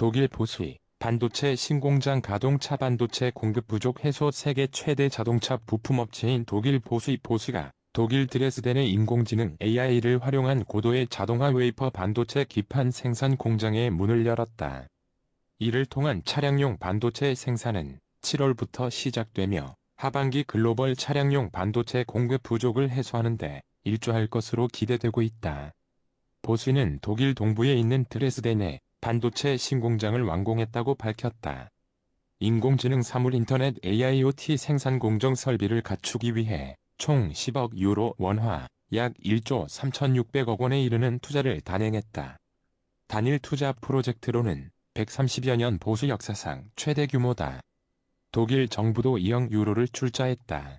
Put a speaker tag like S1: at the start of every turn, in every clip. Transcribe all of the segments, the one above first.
S1: 독일 보수이 반도체 신공장 가동 차 반도체 공급 부족 해소 세계 최대 자동차 부품업체인 독일 보수이 보수가 독일 드레스덴의 인공지능 AI를 활용한 고도의 자동화 웨이퍼 반도체 기판 생산 공장에 문을 열었다. 이를 통한 차량용 반도체 생산은 7월부터 시작되며 하반기 글로벌 차량용 반도체 공급 부족을 해소하는데 일조할 것으로 기대되고 있다. 보수는 독일 동부에 있는 드레스덴에 반도체 신공장을 완공했다고 밝혔다. 인공지능 사물 인터넷 AIoT 생산 공정 설비를 갖추기 위해 총 10억 유로 원화 약 1조 3,600억 원에 이르는 투자를 단행했다. 단일 투자 프로젝트로는 130여 년 보수 역사상 최대 규모다. 독일 정부도 2억 유로를 출자했다.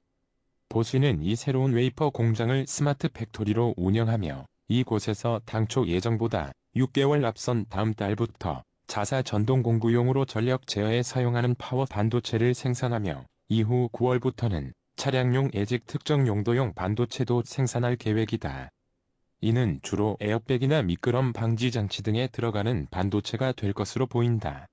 S1: 보수는 이 새로운 웨이퍼 공장을 스마트 팩토리로 운영하며 이곳에서 당초 예정보다 6개월 앞선 다음 달부터 자사 전동 공구용으로 전력 제어에 사용하는 파워 반도체를 생산하며 이후 9월부터는 차량용 애직 특정 용도용 반도체도 생산할 계획이다. 이는 주로 에어백이나 미끄럼 방지 장치 등에 들어가는 반도체가 될 것으로 보인다.